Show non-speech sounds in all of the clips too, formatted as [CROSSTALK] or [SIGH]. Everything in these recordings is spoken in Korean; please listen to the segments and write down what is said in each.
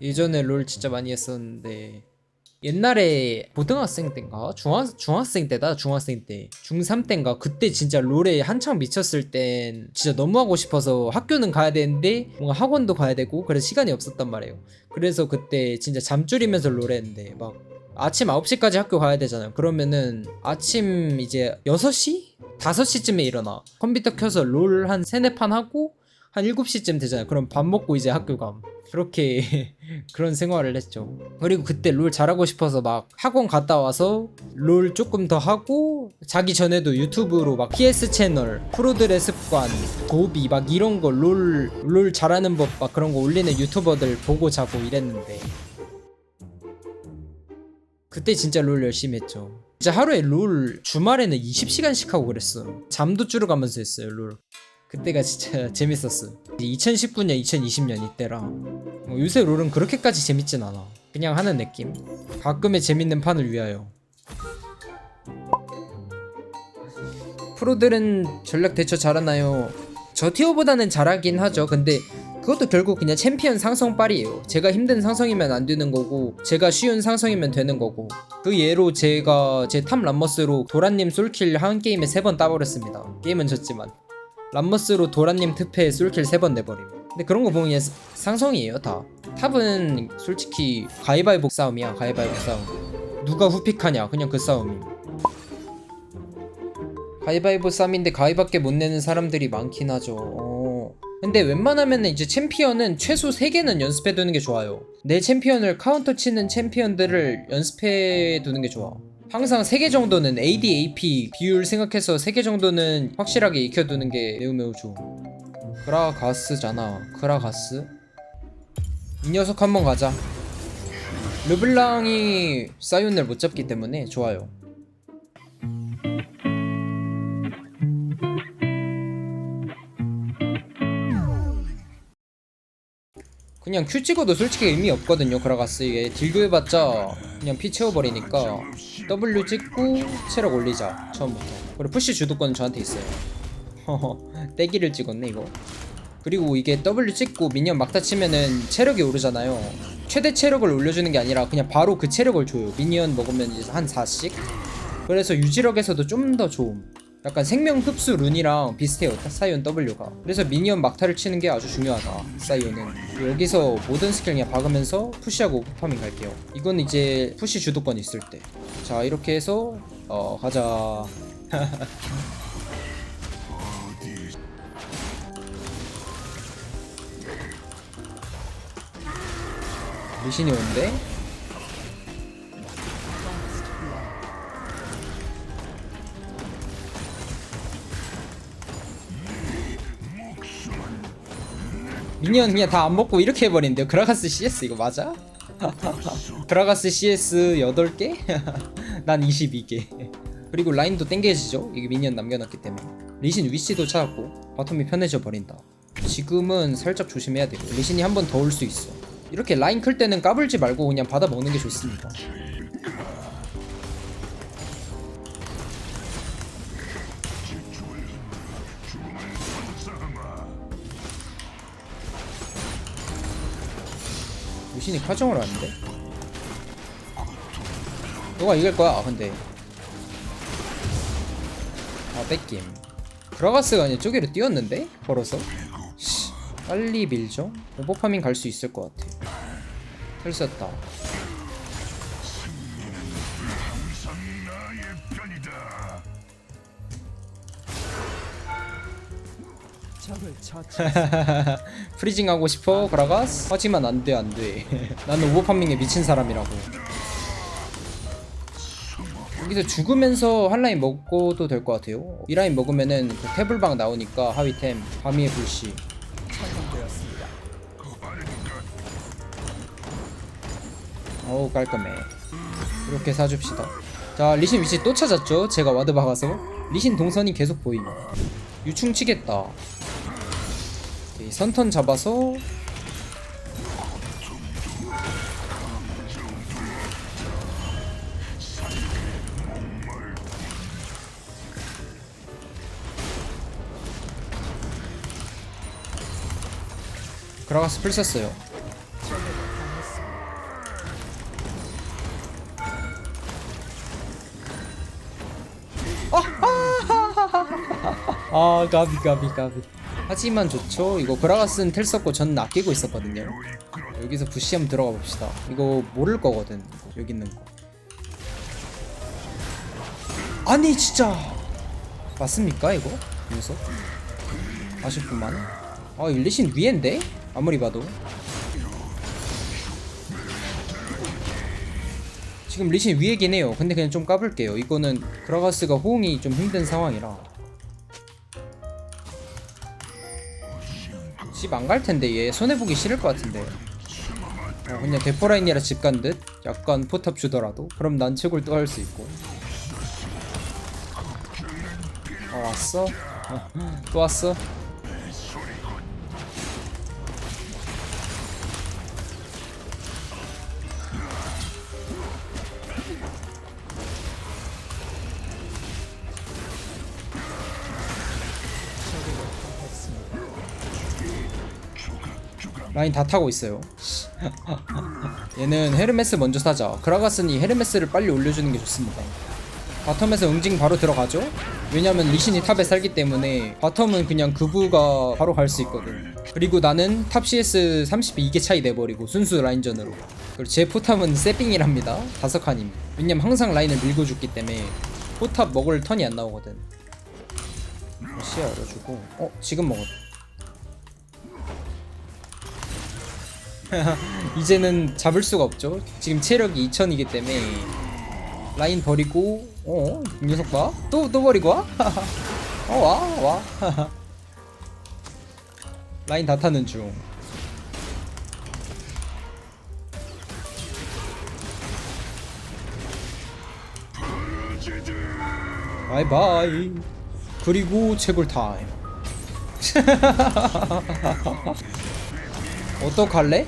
예전에 롤 진짜 많이 했었는데 옛날에 고등학생 때인가 중학 중학생 때다 중학생 때 중3 때인가 그때 진짜 롤에 한창 미쳤을 땐 진짜 너무 하고 싶어서 학교는 가야 되는데 뭔가 학원도 가야 되고 그래서 시간이 없었단 말이에요. 그래서 그때 진짜 잠 줄이면서 롤 했는데 막 아침 9시까지 학교 가야 되잖아요. 그러면은 아침 이제 6시? 5시쯤에 일어나. 컴퓨터 켜서 롤 한 세네 판 하고 한 7시쯤 되잖아요. 그럼 밥 먹고 이제 학교 감. 그렇게 [LAUGHS] 그런 생활을 했죠. 그리고 그때 롤 잘하고 싶어서 막 학원 갔다 와서 롤 조금 더 하고 자기 전에도 유튜브로 막 PS 채널, 프로들의 습관, 도비 막 이런 거 롤 롤 잘하는 법 막 그런 거 올리는 유튜버들 보고 자고 이랬는데 그때 진짜 롤 열심히 했죠. 진짜 하루에 롤 주말에는 20시간씩 하고 그랬어. 잠도 줄여가면서 했어요 롤. 그때가 진짜 재밌었어. 2019년, 2020년 이때라. 어, 요새 롤은 그렇게까지 재밌진 않아. 그냥 하는 느낌. 가끔의 재밌는 판을 위하여. 프로들은 전략 대처 잘하나요? 저 티어보다는 잘하긴 하죠. 근데 그것도 결국 그냥 챔피언 상성빨이에요. 제가 힘든 상성이면 안 되는 거고, 제가 쉬운 상성이면 되는 거고. 그 예로 제가 제 탑 람머스로 도란님 솔킬 한 게임에 세 번 따버렸습니다. 게임은 졌지만. 람머스로 도란님 특패에 솔킬 세번 내버림. 근데 그런 거 보면 상성이에요 다. 탑은 솔직히 가위바위보 싸움이야 가위바위보 싸움. 누가 후픽하냐 그냥 그 싸움임. 가위바위보 싸움인데 가위밖에 못 내는 사람들이 많긴 하죠. 어. 근데 웬만하면 이제 챔피언은 최소 3개는 연습해 두는 게 좋아요. 내 챔피언을 카운터 치는 챔피언들을 연습해 두는 게 좋아. 항상 3개 정도는 AD, AP 비율 생각해서 3개 정도는 확실하게 익혀두는 게 매우 매우 좋음. 크라가스잖아. 크라가스? 이 녀석 한번 가자. 르블랑이 사이온을 못 잡기 때문에 좋아요. 그냥 Q 찍어도 솔직히 의미 없거든요 그라가스 이게 딜교 해봤자 그냥 피 채워버리니까 W 찍고 체력 올리자 처음부터. 그리고 푸시 주도권은 저한테 있어요. 떼기를 찍었네 이거. 그리고 이게 W 찍고 미니언 막타 치면은 체력이 오르잖아요. 최대 체력을 올려주는 게 아니라 그냥 바로 그 체력을 줘요. 미니언 먹으면 이제 한 4씩. 그래서 유지력에서도 좀 더 좋음 약간 생명 흡수 룬이랑 비슷해요. 사이온 W가. 그래서 미니언 막타를 치는 게 아주 중요하다 사이온은. 여기서 모든 스킬 그냥 박으면서 푸시하고 파밍 갈게요. 이건 이제 푸시 주도권 있을 때. 자 이렇게 해서 어 가자. [LAUGHS] 리신이 오는데 미니언 그냥 다 안 먹고 이렇게 해버린대요. 그라가스 CS 이거 맞아? [LAUGHS] 그라가스 CS 8개? [LAUGHS] 난 22개. 그리고 라인도 땡겨지죠? 이게 미니언 남겨놨기 때문에. 리신 위치도 찾았고 바텀이 편해져 버린다. 지금은 살짝 조심해야 돼요. 리신이 한 번 더 올 수 있어. 이렇게 라인 클 때는 까불지 말고 그냥 받아 먹는 게 좋습니다 유신이 카정을 하는데? 너가 이길 거야 근데 아 뺏김 그라가스가 아니라 저기로 뛰었는데? 걸어서? 씨, 빨리 밀죠? 오버파밍 갈 수 있을 것 같아 털 썼다 [LAUGHS] 프리징 하고 싶어? 그라가스? 하지만 안 돼 안돼. 나는 오버파밍에 미친 사람이라고. 여기서 죽으면서 한 라인 먹고도 될 것 같아요. 이 라인 먹으면은 그 태블방 나오니까 하위템 바미의 불씨. 어우 깔끔해. 이렇게 사줍시다. 자 리신 위치 또 찾았죠? 제가 와드 박아서. 리신 동선이 계속 보임. 유충 치겠다 선턴 잡아서 그라가스 풀 썼어요 아, 가비, 가비, 가비. 하지만 좋죠. 이거 그라가스는 텔 썼고 저는 아끼고 있었거든요. 여기서 부시 한번 들어가 봅시다. 이거 모를 거거든 여기 있는 거. 아니 진짜! 맞습니까 이거? 녀석 아쉽구만. 아 일리신 위엔데? 아무리 봐도. 지금 리신 위에긴 해요. 근데 그냥 좀 까불게요. 이거는 그라가스가 호응이 좀 힘든 상황이라 집 안 갈 텐데 얘 손해보기 싫을 것 같은데 어, 그냥 대포라인이라 집 간 듯 약간 포탑 주더라도 그럼 난 채굴 또 할 수 있고 어 왔어? 어, [LAUGHS] 또 왔어? 라인 다 타고 있어요. [LAUGHS] 얘는 헤르메스 먼저 사자. 그라가스니 헤르메스를 빨리 올려주는 게 좋습니다. 바텀에서 응징 바로 들어가죠? 왜냐면 리신이 탑에 살기 때문에 바텀은 그냥 그부가 바로 갈 수 있거든. 그리고 나는 탑 CS 32개 차이 내버리고 순수 라인전으로. 그리고 제 포탑은 세핑이랍니다. 다섯 칸입니다. 왜냐면 항상 라인을 밀고 죽기 때문에 포탑 먹을 턴이 안 나오거든. 시야 열어주고. 어, 지금 먹었다. [LAUGHS] 이제는 잡을 수가 없죠. 지금 체력이 2000이기 때문에 라인 버리고 어? 이 녀석 봐? 또, 또 버리고 와? [LAUGHS] 어, 와, 와. [LAUGHS] 라인 다 타는 중. 바이바이. 그리고 채굴 타임. 어떡할래?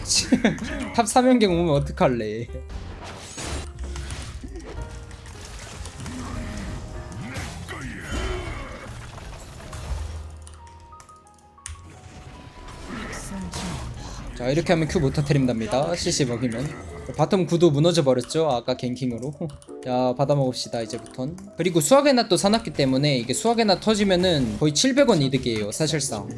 [LAUGHS] 탑 3연경 오면 어떡할래? 자 이렇게 하면 큐 못 터트린답니다. CC 먹이면. 바텀 구도 무너져 버렸죠? 아까 갱킹으로. [LAUGHS] 자 받아먹읍시다 이제부턴. 그리고 수학의 낫도 사놨기 때문에 이게 수학의 낫 터지면은 거의 700원 이득이에요 사실상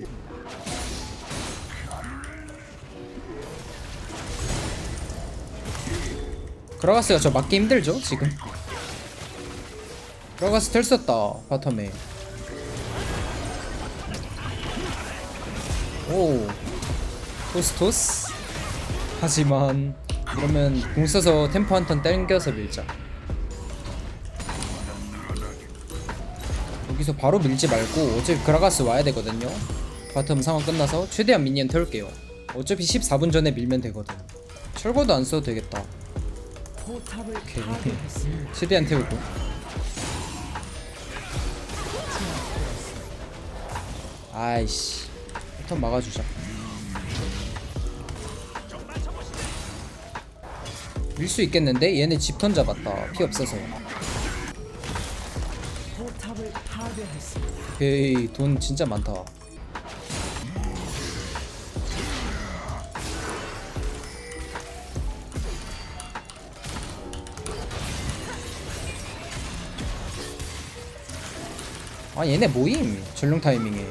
그라가스가 저 맞기 힘들죠 지금? 그라가스 텔 썼다 바텀에. 오 토스 토스. 하지만 이러면 공 써서 템포 한 턴 땡겨서 밀자. 여기서 바로 밀지 말고 어차피 그라가스 와야 되거든요. 바텀 상황 끝나서 최대한 미니언 태울게요. 어차피 14분 전에 밀면 되거든. 철거도 안 써도 되겠다 오케이. 최대한 태우고. 아이씨. 패턴 막아주자. 밀 수 있겠는데? 얘네 집턴 잡았다. 피 없어서. 오케이 돈 진짜 많다 아 얘네 모임? 전령 타이밍에.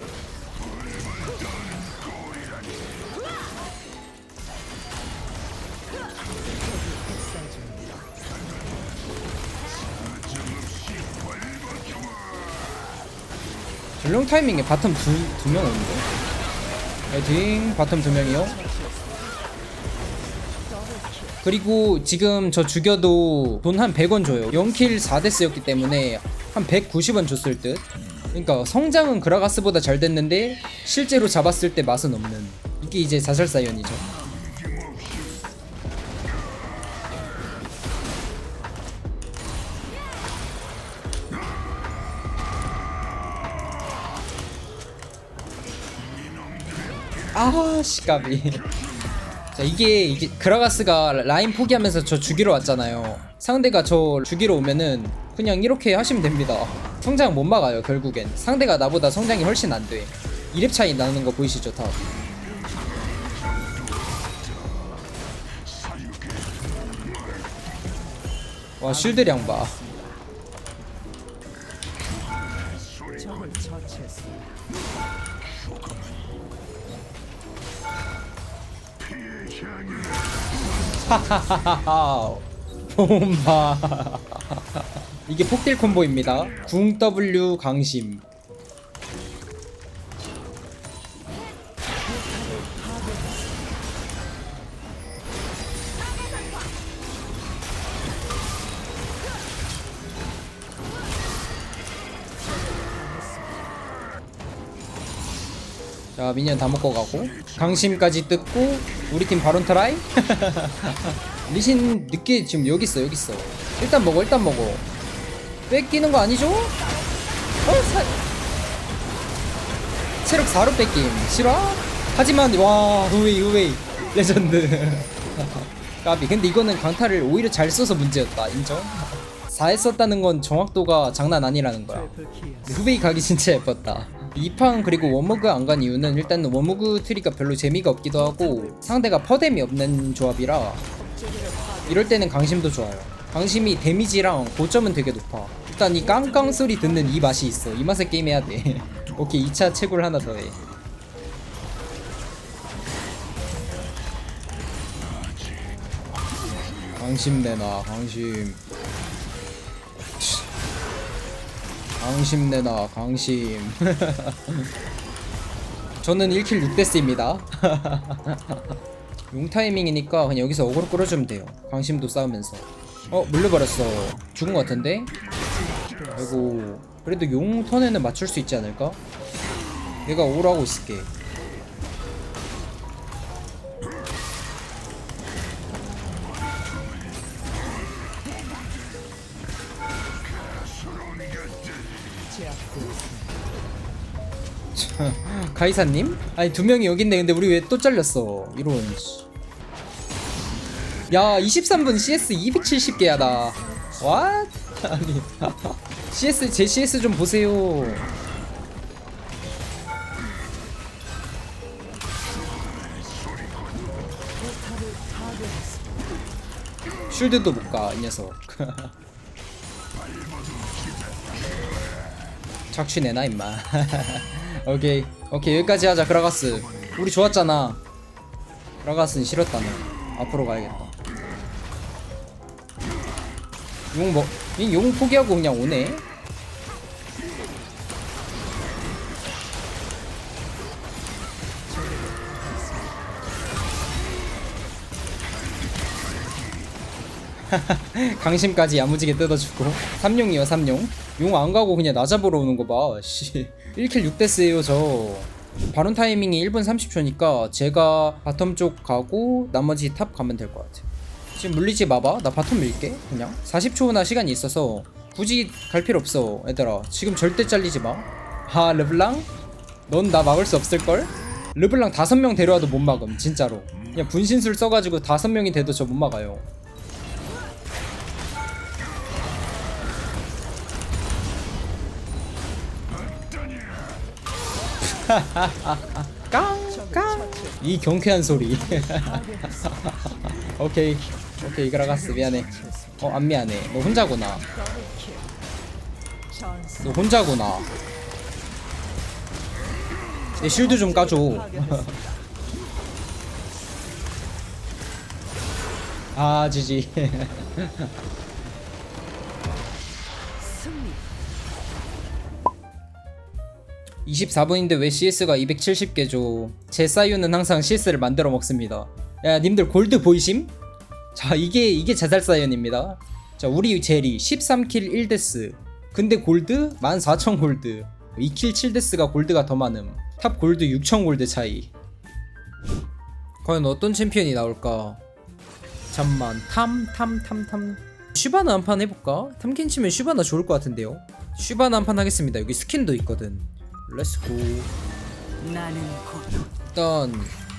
전령 타이밍에 바텀 두명 오는데? 파이팅 바텀 두 명이요? 그리고 지금 저 죽여도 돈 한 100원 줘요. 0킬 4데스였기 때문에 한 190원 줬을 듯 그러니까 성장은 그라가스보다 잘 됐는데 실제로 잡았을 때 맛은 없는. 이게 이제 자살 사연이죠. 아 시까비. [LAUGHS] 자 이게 이게 그라가스가 라인 포기하면서 저 죽이러 왔잖아요. 상대가 저 죽이러 오면은 그냥 이렇게 하시면 됩니다 성장 못 막아요 결국엔 상대가 나보다 성장이 훨씬 안돼 2렙 차이 나는 거 보이시죠 다 와, 실드량 봐. 하하하하하. 봄바. 이게 폭딜 콤보입니다. 궁 W 강심. 자 미니언 다 먹고 가고. 강심까지 뜯고 우리 팀 바론 트라이? [LAUGHS] 리신 늦게 지금 여기 있어 여기 있어. 일단 먹어 일단 먹어 뺏기는 거 아니죠? 어? 사... 체력 4로 뺏김 싫어? 하지만 와 우웨이 우웨이 레전드 [LAUGHS] 까비 근데 이거는 강타를 오히려 잘 써서 문제였다 인정? 4에 썼다는 건 정확도가 장난 아니라는 거야 후베이 각이 진짜 예뻤다. 이팡 그리고 워머그 안 간 이유는 일단 워머그 트리가 별로 재미가 없기도 하고 상대가 퍼뎀이 없는 조합이라 이럴 때는 강심도 좋아요. 강심이 데미지랑 고점은 되게 높아. 일단 이 깡깡 소리 듣는 이 맛이 있어. 이 맛에 게임 해야 돼. [LAUGHS] 오케이 2차 채굴 하나 더 해. 강심 내놔 강심. 강심 내놔 강심. [LAUGHS] 저는 1킬 6데스입니다. 용 [LAUGHS] 타이밍이니까 그냥 여기서 어그로 끌어주면 돼요. 강심도 싸우면서. 어 물려버렸어. 죽은 것 같은데 아이고 그래도 용 턴에는 맞출 수 있지 않을까? 내가 오라고 있을게 가이사님? 아니 두 명이 여기 있네 근데 우리 왜 또 잘렸어 이런 씨. 야 23분 CS 270개야 나 왓? [LAUGHS] 아니 CS 제 CS 좀 보세요. 쉴드도 못 가 이 녀석. [LAUGHS] 착취 내나 임마. [LAUGHS] 오케이. 오케이 여기까지 하자 그라가스. 우리 좋았잖아. 그라가스는 싫었다네. 앞으로 가야겠다 용 뭐, 이용 포기하고 그냥 오네. [LAUGHS] 강심까지 야무지게 뜯어주고. 삼룡이요 삼룡. 용 안 가고 그냥 나 잡으러 오는 거봐씨. 1킬 6데스에요 저. 바론 타이밍이 1분 30초니까 제가 바텀 쪽 가고 나머지 탑 가면 될 것 같아 지금 물리지 마봐. 나 바텀 밀게 그냥. 40초나 시간이 있어서 굳이 갈 필요 없어 얘들아. 지금 절대 잘리지 마하 르블랑? 넌 나 막을 수 없을걸? 르블랑 다섯 명 데려와도 못 막음 진짜로. 그냥 분신술 써가지고 다섯 명이 돼도 저 못 막아요. [LAUGHS] 깡깡. 이 경쾌한 소리. [LAUGHS] 오케이 오케이 이그라가스 미안해. 어 안 미안해. 너 혼자구나. 너 혼자구나. 내 쉴드 좀 까줘. [LAUGHS] 아 지지. [LAUGHS] 24분인데 왜 CS가 270개죠? 제 사이유는 항상 CS를 만들어 먹습니다. 야, 님들 골드 보이심? 자, 이게 이게 제살 사이언입니다. 자, 우리 제리 13킬 1데스. 근데 골드 14,000 골드. 2킬 7데스가 골드가 더 많음. 탑 골드 6,000 골드 차이. 과연 어떤 챔피언이 나올까? 잠만 탐 탐 탐탐 슈바나 한 판 해볼까? 탐켄 치면 슈바나 좋을 것 같은데요? 슈바나 한 판 하겠습니다. 여기 스킨도 있거든. 렛츠고 일단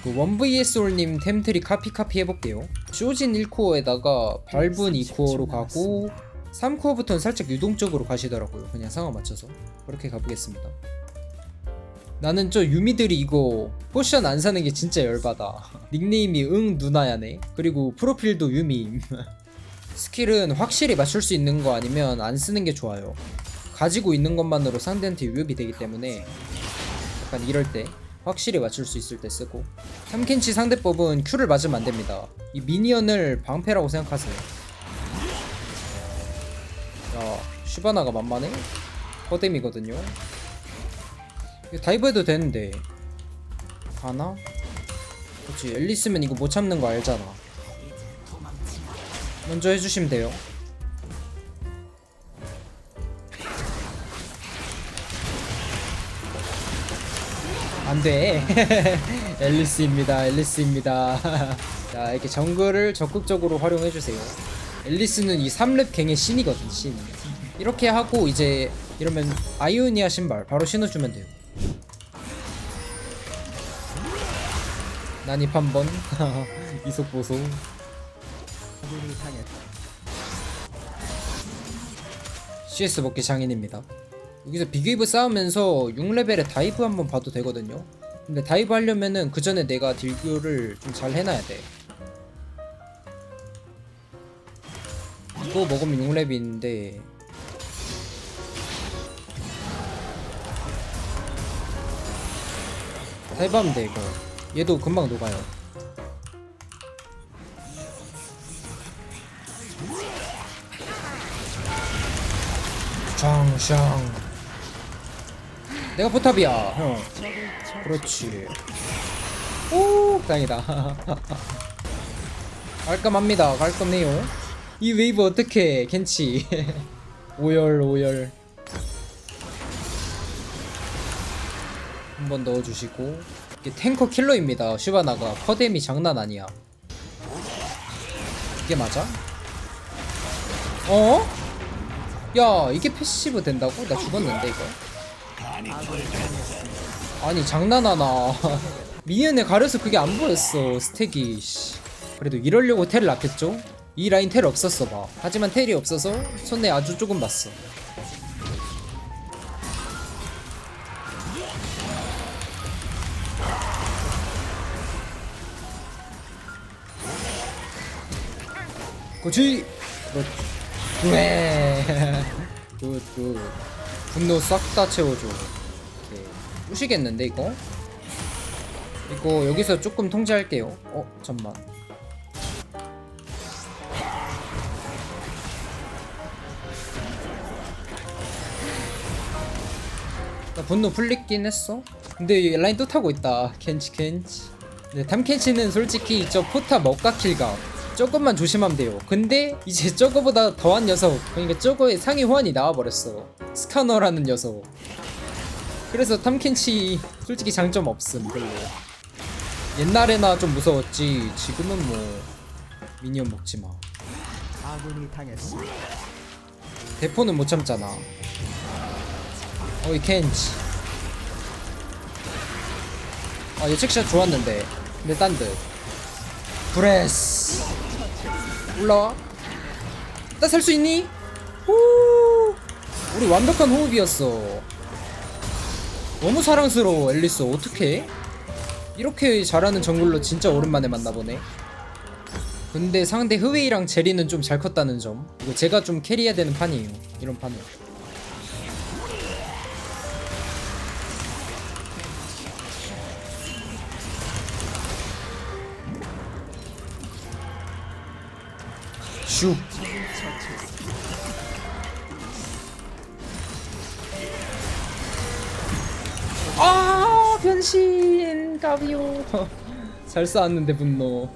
그 1vs올님 템트리 카피 카피 해볼게요. 쇼진 1코어에다가 발분 2코어로 가고 3코어부터는 살짝 유동적으로 가시더라고요. 그냥 상황 맞춰서. 그렇게 가보겠습니다. 나는 저 유미들이 이거 포션 안 사는 게 진짜 열받아. 닉네임이 응 누나야네. 그리고 프로필도 유미 [LAUGHS] 스킬은 확실히 맞출 수 있는 거 아니면 안 쓰는 게 좋아요. 가지고 있는 것만으로 상대한테 위협이 되기 때문에. 약간 이럴 때 확실히 맞출 수 있을 때 쓰고. 탐켄치 상대법은 Q를 맞으면 안 됩니다. 이 미니언을 방패라고 생각하세요. 야 슈바나가 만만해? 허뎀이거든요. 이거 다이브 해도 되는데. 가나? 그렇지 앨리스면 이거 못 참는 거 알잖아. 먼저 해주시면 돼요 안돼. [LAUGHS] 앨리스입니다. 앨리스입니다. [LAUGHS] 자 이렇게 정글을 적극적으로 활용해주세요. 앨리스는 이 3렙 갱의 신이거든 신. 이렇게 하고 이제 이러면 아이오니아 신발 바로 신어주면 돼요. 난입 한번. [LAUGHS] 이속 보소 CS 먹기 장인입니다 여기서 비기브 싸우면서 6레벨에 다이브 한번 봐도 되거든요. 근데 다이브 하려면은 그 전에 내가 딜교를 좀 잘 해놔야 돼. 이거 먹으면 6렙인데. 다이브 하면 돼 이거. 얘도 금방 녹아요. 샹샹 내가 포탑이야. 형. 그렇지. 오 다행이다. [LAUGHS] 깔끔합니다. 깔끔해요. 이 웨이브 어떻게 켄치. [LAUGHS] 오열 오열. 한 번 넣어주시고. 이게 탱커 킬러입니다 슈바나가. 퍼뎀이 장난 아니야. 이게 맞아? 어? 야 이게 패시브 된다고? 나 죽었는데 이거 아니 장난하나. [LAUGHS] 미니언에 가려서 그게 안 보였어 스택이. 씨. 그래도 이러려고 텔을 아꼈죠? 이 라인 텔 없었어 봐. 하지만 텔이 없어서 손에 아주 조금 봤어. 그렇지 그렇지 네 굿굿 분노 싹 다 채워줘. 오케이 부시겠는데 이거? 이거 여기서 조금 통제할게요. 어 잠만. 나 분노 풀리긴 했어. 근데 이 라인 또 타고 있다. 켄치 켄치. 네 탐켄치는 솔직히 저 포탑 먹가킬각 조금만 조심하면 돼요. 근데 이제 저거보다 더한 녀석 그러니까 저거의 상위 호환이 나와버렸어. 스카너라는 녀석. 그래서 탐켄치 솔직히 장점 없음 별로. 옛날에나 좀 무서웠지 지금은 뭐 미니언 먹지마. 아군이 당했습니다. 대포는 못 참잖아. 어이 켄치. 아 예측샷 좋았는데. 근데 딴듯. 브레스 올라와. 나 살 수 있니? 오 우리 완벽한 호흡이었어. 너무 사랑스러워 앨리스. 어떡해? 이렇게 잘하는 정글러 진짜 오랜만에 만나보네. 근데 상대 흐웨이랑 제리는 좀 잘 컸다는 점. 이거 제가 좀 캐리해야 되는 판이에요. 이런 판은 슉아 변신 가비오. [LAUGHS] 잘 쌓았는데 분노.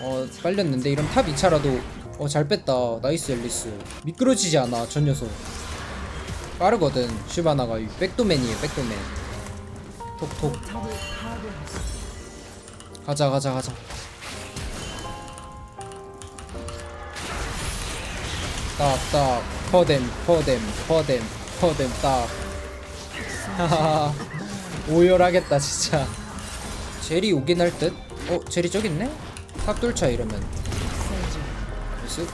어 빨렸는데 이런 탑 2차라도. 어 잘 뺐다. 나이스 앨리스. 미끄러지지 않아 전 녀석. 빠르거든. 슈바나가 이 백도맨이에요 백도맨. 톡톡. 가자 가자 가자 딱딱. 퍼뎀 퍼뎀 퍼뎀 퍼뎀 딱. 오열하겠다 진짜. 제리 오긴 할 듯? 어 제리 저기 있네? 탑 뚫자 이러면. 나이스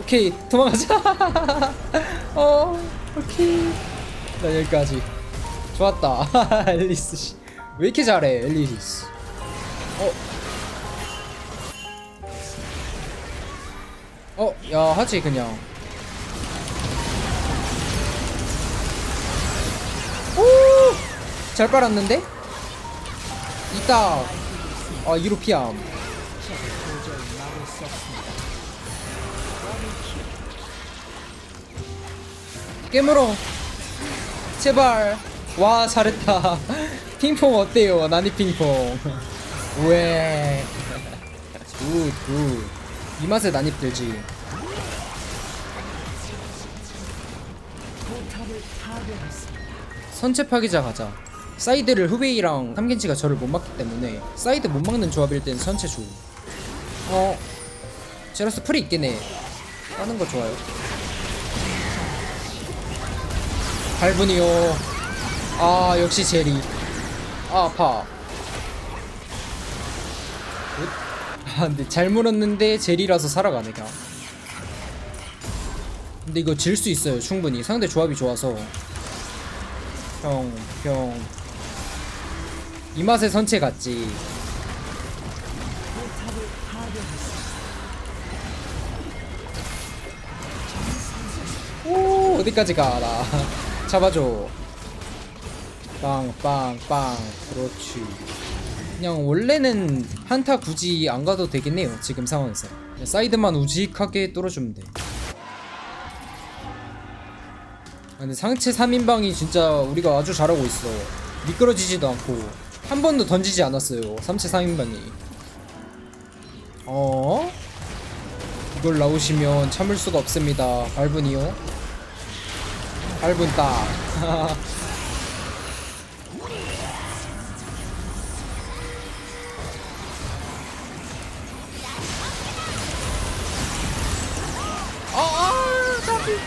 오케이 도망가자. [LAUGHS] 어 오케이. 나 여기까지. 좋았다. [LAUGHS] 앨리스 씨. 왜 이렇게 잘해 앨리스 어 어, 야, 하지, 그냥. 오! 잘 빨았는데? 이따. 아, 이로 피함. 깨물어. 제발. 와, 잘했다. [LAUGHS] 핑퐁 어때요? 나니 핑퐁. [LAUGHS] 왜? 굿, 굿. 이 맛에 난입 들지. 선체 파기자 가자. 사이드를 후베이랑 삼겐치가 저를 못 막기 때문에 사이드 못 막는 조합일 땐 선체 줘. 어. 제라스 풀이 해. 까는 거 좋아요. 발분이요. 아 역시 제리. 아 아파. 근데 잘 물었는데 제리라서 살아가네 그냥. 근데 이거 질 수 있어요 충분히 상대 조합이 좋아서. 형, 형. 이 맛에 선체 같지. 오, 어디까지 가, 나. [LAUGHS] 잡아줘. 빵, 빵, 빵. 그렇지. 그냥 원래는 한타 굳이 안 가도 되겠네요. 지금 상황에서. 사이드만 우직하게 뚫어주면 돼. 아, 근데 상체 3인방이 진짜 우리가 아주 잘하고 있어. 미끄러지지도 않고 한 번도 던지지 않았어요. 상체 3인방이. 어? 이걸 나오시면 참을 수가 없습니다. 발분이요. 발분 딱. [LAUGHS]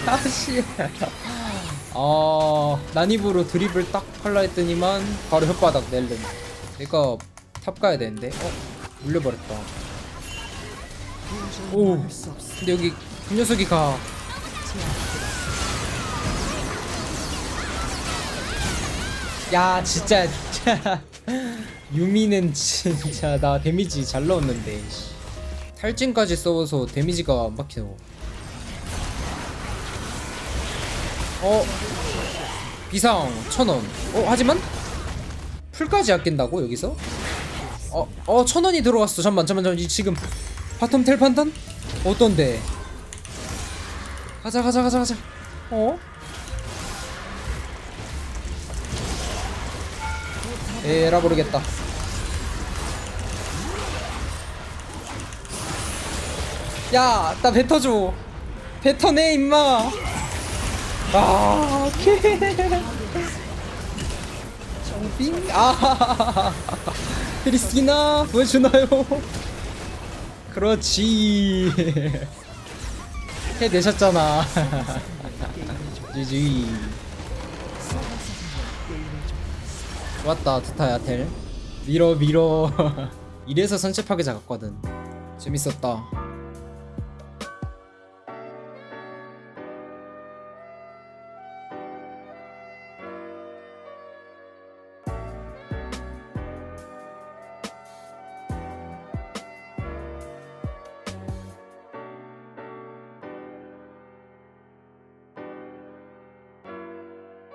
아, 다시. 아, 난입으로 드립을 딱 할라 했더니만 바로 혓바닥 낼름. 내가 탑 가야 되는데. 어, 물려버렸다. 오, 근데 여기 그 녀석이 가. 야, 진짜, 진짜. [LAUGHS] 유미는 진짜 나 데미지 잘 넣었는데. 씨. 탈진까지 써서 데미지가 안 박혀. 어. 비상 천원. 어 하지만 풀까지 아낀다고 여기서? 어 어 천원이 들어왔어. 잠만 잠만 잠만. 이 지금 바텀 텔 판단? 어떤데? 가자 가자 가자 가자. 어? 에라 모르겠다. 야 나 뱉어줘. 뱉어내 임마 아, 오케이. 정빙? 아, 크리스티나 보여주나요? 그렇지. 해내셨잖아. GG. 좋았다, 두타야, 텔. 밀어, 밀어. 이래서 선체 파괴 작았거든. 재밌었다.